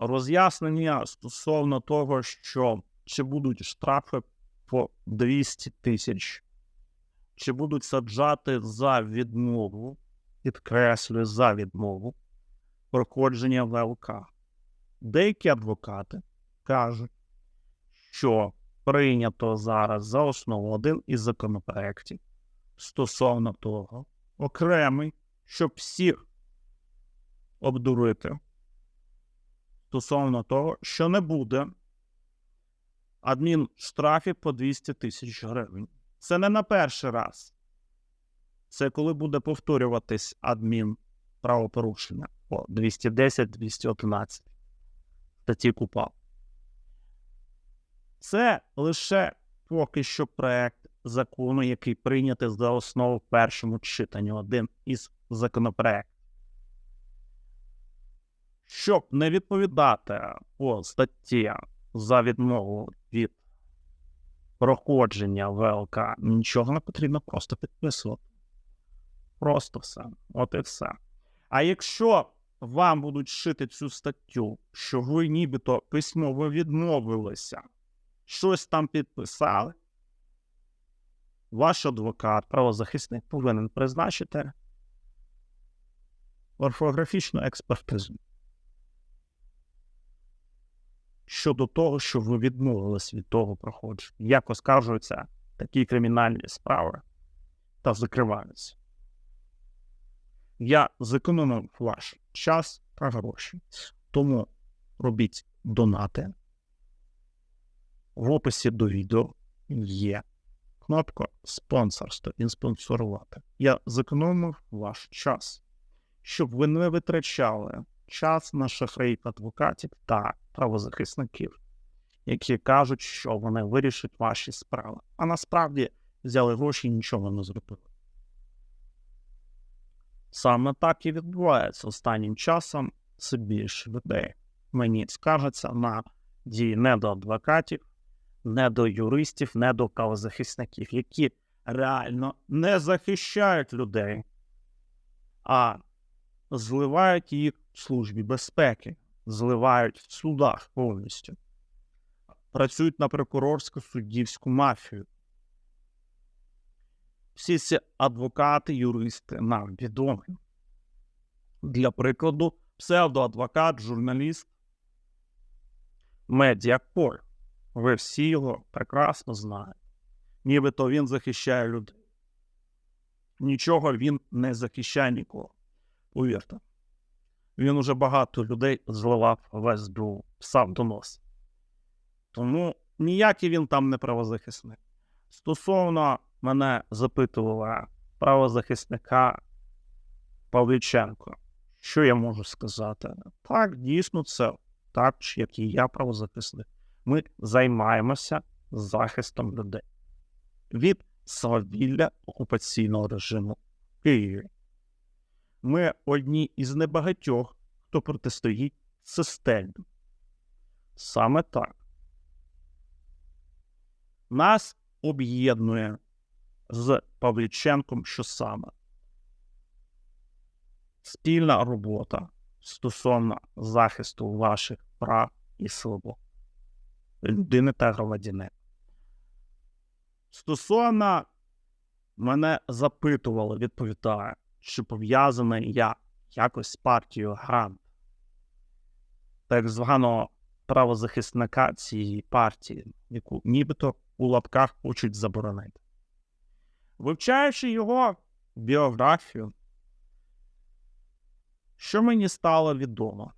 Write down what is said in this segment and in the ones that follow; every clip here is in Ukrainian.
роз'яснення стосовно того, що чи будуть штрафи по 200 тисяч, чи будуть саджати за відмову, підкреслюю, за відмову проходження ВЛК. Деякі адвокати кажуть, що прийнято зараз за основу один із законопроєктів стосовно того, окремий, щоб всіх обдурити стосовно того, що не буде адмінштрафів по 200 тисяч гривень. Це не на перший раз. Це коли буде повторюватись адмінправопорушення по 210-211 статті КУПАП. Це лише поки що проект закону, який прийнятий за основу в першому читанні, один із законопроєктів. Щоб не відповідати по статті за відмову від проходження ВЛК, нічого не потрібно просто підписувати. Просто все. От і все. А якщо вам будуть шити цю статтю, що ви нібито письмово відмовилися, щось там підписали, ваш адвокат, правозахисник повинен призначити орфографічну експертизу щодо того, що ви відмовились від того проходження, як оскаржуються такі кримінальні справи та закриваються. Я зекономив ваш час та гроші. Тому робіть донати. В описі до відео є кнопка спонсорство і спонсорувати. Я зекономив ваш час, щоб ви не витрачали час на шахраїв адвокатів та правозахисників, які кажуть, що вони вирішать ваші справи, а насправді взяли гроші і нічого не зробили. Саме так і відбувається останнім часом все більше людей. Мені скаржаться на дії не до адвокатів, не до юристів, не до правозахисників, які реально не захищають людей, а зливають їх в службі безпеки, зливають в судах повністю, працюють на прокурорську суддівську мафію. Всі ці адвокати, юристи нам відомі. Для прикладу, псевдоадвокат, журналіст, медіакор. Ви всі його прекрасно знаєте. Нібито він захищає людей. Нічого він не захищає нікого. Повірте. Він уже багато людей зливав весь до сам до. Тому ніякий він там не правозахисник. Стосовно мене запитувала правозахисника Павліченко, що я можу сказати? Так, дійсно, це так, як і я правозахисник. Ми займаємося захистом людей від свавілля окупаційного режиму Києві. Ми одні із небагатьох, хто протистоїть системі. Саме так. Нас об'єднує з Павліченком, що саме спільна робота стосовно захисту ваших прав і свобод людини та громадянина. Стосовно мене запитували, відповідаю, чи пов'язаний я якось з партією Грант, так званого правозахисника цієї партії, яку нібито у лапках хочуть заборонити. Вивчаючи його біографію, що мені стало відомо,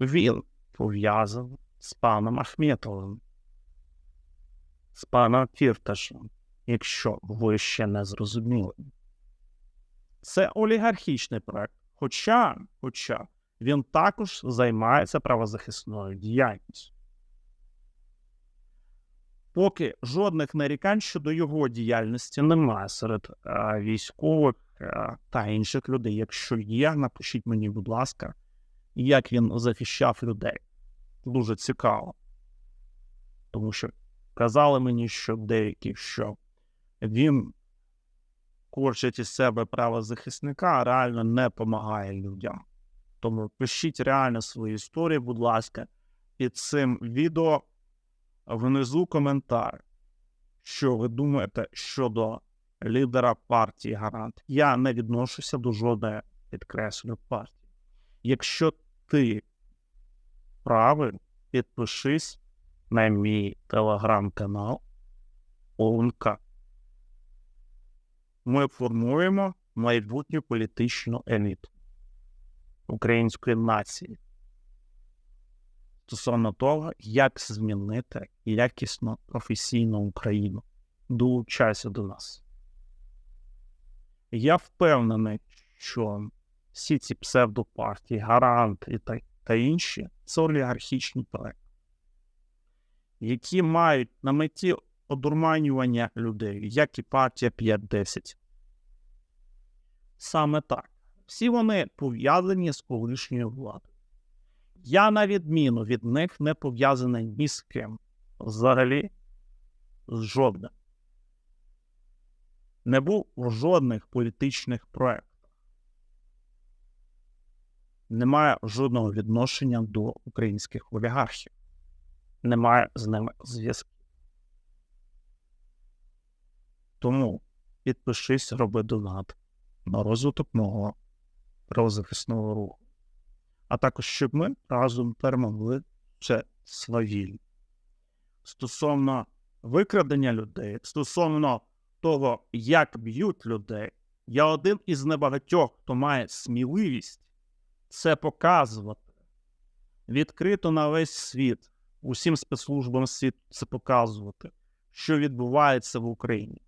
він пов'язаний з паном Ахметовим, з паном Фірташем, якщо ви ще не зрозуміли. Це олігархічний проект, хоча, хоча він також займається правозахисною діяльністю. Поки жодних нарікань щодо його діяльності немає серед е, військових е, та інших людей. Якщо є, напишіть мені, будь ласка, як він захищав людей. Дуже цікаво. Тому що казали мені, що деякі, що він корчить із себе правозахисника, а реально не допомагає людям. Тому пишіть реально свої історії, будь ласка, під цим відео внизу коментар, що ви думаєте щодо лідера партії Гарант. Я не відношуся до жодної підкреслю партії. Якщо ти правий, підпишись на мій телеграм-канал ОНК. Ми формуємо майбутню політичну еліту української нації стосовно того, як змінити якісно професійну Україну. Долучайся до нас. Я впевнений, що всі ці псевдопартії, гарант і та, та інші це олігархічні проекти, які мають на меті одурманювання людей, як і партія 5-10. Саме так. Всі вони пов'язані з колишньою владою. Я, на відміну від них, не пов'язаний ні з ким. Взагалі, з жодним. Не був у жодних політичних проєктах. Немає жодного відношення до українських олігархів. Немає з ними зв'язків. Тому підпишись, роби донат на розвиток мого правозахисного руху. А також щоб ми разом перемогли це свавіль. Стосовно викрадення людей, стосовно того, як б'ють людей, я один із небагатьох, хто має сміливість це показувати. Відкрито на весь світ, усім спецслужбам світу це показувати, що відбувається в Україні.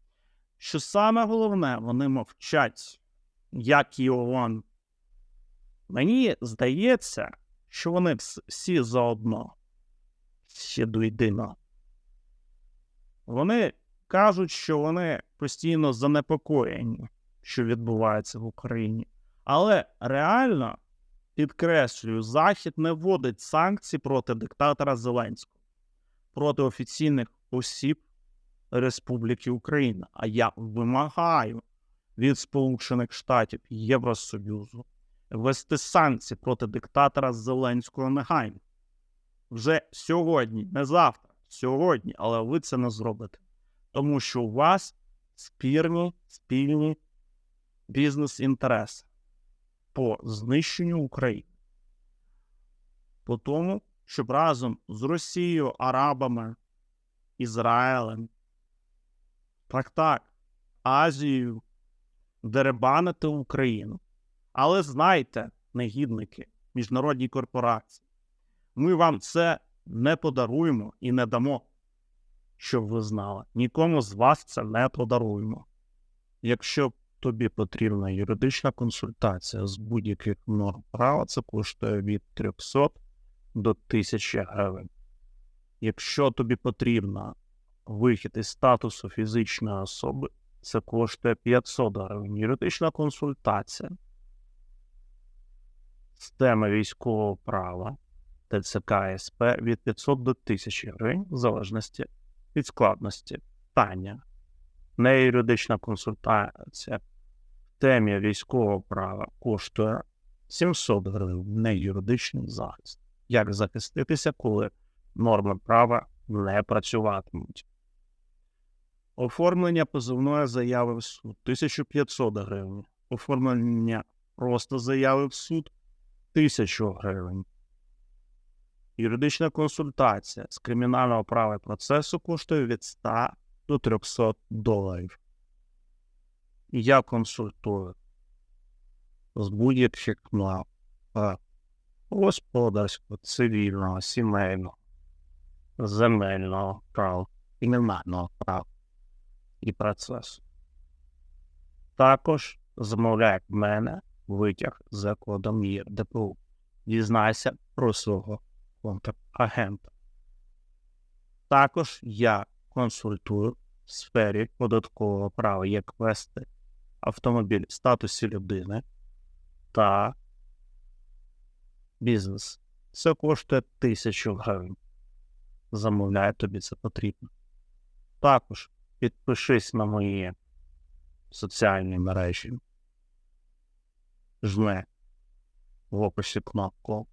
Що саме головне, вони мовчать, як і ООН. Мені здається, що вони всі заодно ще до єдиного. Вони кажуть, що вони постійно занепокоєні, що відбувається в Україні. Але реально, підкреслюю, Захід не вводить санкції проти диктатора Зеленського, проти офіційних осіб Республіки Україна. А я вимагаю від Сполучених Штатів Євросоюзу ввести санкції проти диктатора Зеленського негайно. Вже сьогодні, не завтра, сьогодні, але ви це не зробите. Тому що у вас спірні спільні бізнес-інтереси по знищенню України. По тому, щоб разом з Росією, Арабами, Ізраїлем, так так, Азією деребанити Україну. Але знайте, негідники, міжнародні корпорації, ми вам це не подаруємо і не дамо, щоб ви знали. Нікому з вас це не подаруємо. Якщо тобі потрібна юридична консультація з будь-яких норм права, це коштує від 300 до 1000 гривень. Якщо тобі потрібна вихід із статусу фізичної особи, це коштує 500 гривень. Юридична консультація з теми військового права ТЦК СП від 500 до 1000 гривень в залежності від складності питання. Не юридична консультація в темі військового права коштує 700 гривень не юридичний захист. Як захиститися, коли норми права не працюватимуть? Оформлення позовної заяви в суд 1500 гривень. Оформлення просто заяви в суд 1000 гривень. Юридична консультація з кримінального права процесу коштує від 100 до 300 доларів. Я консультую з будь-яких норм господарського, цивільного, сімейного, земельного права, кримінального права і процесу. Також замовляє в мене витяг за кодом ЄРДПУ. Дізнайся про свого контрагента. Також я консультую в сфері податкового права, як вести автомобіль в статусі людини та бізнес. Це коштує тисячу гривень. Замовляю, тобі це потрібно. Також підпишись на мої соціальні мережі. Жме в описі кнопку.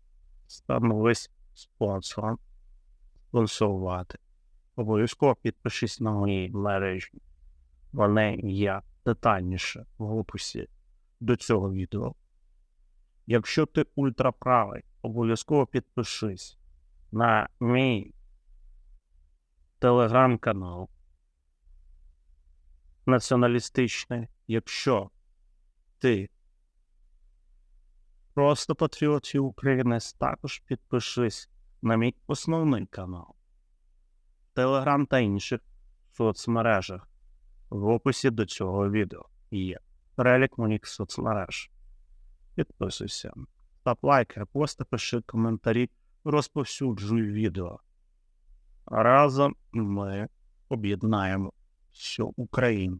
Становись спонсором. Спонсорувати. Обов'язково підпишись на мої мережі. Вони є детальніше в описі до цього відео. Якщо ти ультраправий, обов'язково підпишись на мій телеграм-канал націоналістичний. Якщо ти просто патріотів України, також підпишись на мій основний канал. Телеграм та інших соцмережах. В описі до цього відео є перелік моїх соцмереж. Підписуйся, став лайк, репости, пиши коментарі, розповсюджуй відео. Разом ми об'єднаємо всю Україну.